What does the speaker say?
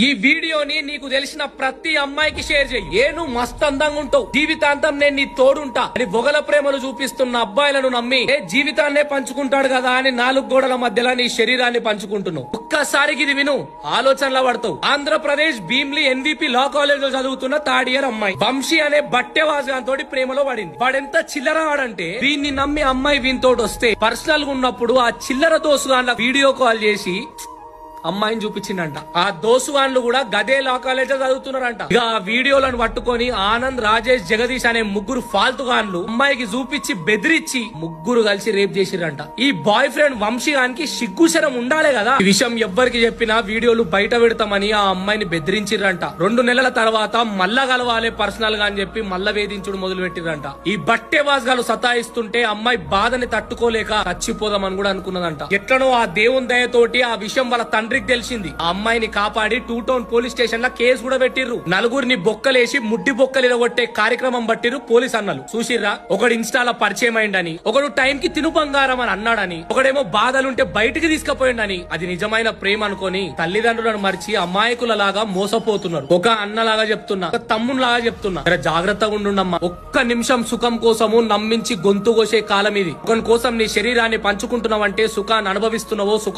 ఈ వీడియోని నీకు తెలిసిన ప్రతి అమ్మాయికి షేర్ చెయ్యి ఏను మస్త్ అందంగా ఉంటావు. జీవితాంతం నేను నీ తోడుంటా. అని బొగల ప్రేమలు చూపిస్తున్న అబ్బాయిలను నమ్మి ఏ జీవితాన్నే పంచుకుంటాడు కదా అని నాలుగు గోడల మధ్యలో నీ శరీరాన్ని పంచుకుంటున్నావు. ఒక్కసారికి ఇది విను ఆలోచనలో పడతావు. ఆంధ్రప్రదేశ్ భీమ్లీ ఎన్విపి లా కాలేజ్లో చదువుతున్న థర్డ్ ఇయర్ అమ్మాయి. వంశీ అనే బట్టెవాజాన్ తోటి ప్రేమలో పడింది. వాడెంత చిల్లర వాడంటే వీన్ని నమ్మి అమ్మాయి వీనితోటి వస్తే పర్సనల్గా ఉన్నప్పుడు ఆ చిల్లర దోసు వీడియో కాల్ చేసి అమ్మాయిని చూపించిందంట ఆ దోసువాన్లు కూడా గదే లా కాలేజ్ చదువుతున్నారంట. ఇక ఆ వీడియోలను పట్టుకొని ఆనంద్ రాజేష్ జగదీష్ అనే ముగ్గురు ఫాల్తుగాన్లు అమ్మాయికి చూపించి బెదిరించి ముగ్గురు కలిసి రేప్ చేసిరంట ఈ బాయ్ ఫ్రెండ్ వంశీగానికి సిగ్గుశరం ఉండాలే కదా. ఈ విషయం ఎవ్వరికి చెప్పినా వీడియోలు బయట పెడతామని ఆ అమ్మాయిని బెదిరించిర్రంట. రెండు నెలల తర్వాత మళ్ళా కలవాలి పర్సనల్గా అని చెప్పి మళ్ళా వేధించుడు మొదలు పెట్టిరంట ఈ బట్టే వాసగాలు సతాయిస్తుంటే అమ్మాయి బాధని తట్టుకోలేక చచ్చిపోదామని కూడా అనుకున్నదంట. ఎట్లనో ఆ దేవుని దయతోటి ఆ విషయం వాళ్ళ తండ్రి తండ్రికి తెలిసింది. ఆ అమ్మాయిని కాపాడి టూ టౌన్ పోలీస్ స్టేషన్లో కేసు కూడా పెట్టిర్రు. నలుగురిని బొక్కలేసి ముడ్డి బొక్కలు ఇరగొట్టే కార్యక్రమం పట్టిర్రు పోలీస్ అన్నలు. చూసిర్రా? ఒకడు ఇన్స్టాలో పరిచయం అయిందని ఒకడు టైం కి తిను బంగారం అని అన్నాడని ఒకడేమో బాధలుంటే బయటికి తీసుకుపోయిండని. అది నిజమైన ప్రేమ అనుకొని తల్లిదండ్రులను మర్చి అమాయకుల లాగా మోసపోతున్నారు. ఒక అన్నలాగా చెప్తున్నా ఒక తమ్ముడు లాగా చెప్తున్నా జాగ్రత్తగా ఉండుండమ్మా. ఒక్క నిమిషం సుఖం కోసము నమ్మించి గొంతు కోసే కాలం ఇది. ఒకని కోసం నీ శరీరాన్ని పంచుకుంటున్నావంటే సుఖాన్ని అనుభవిస్తున్నావో సుఖ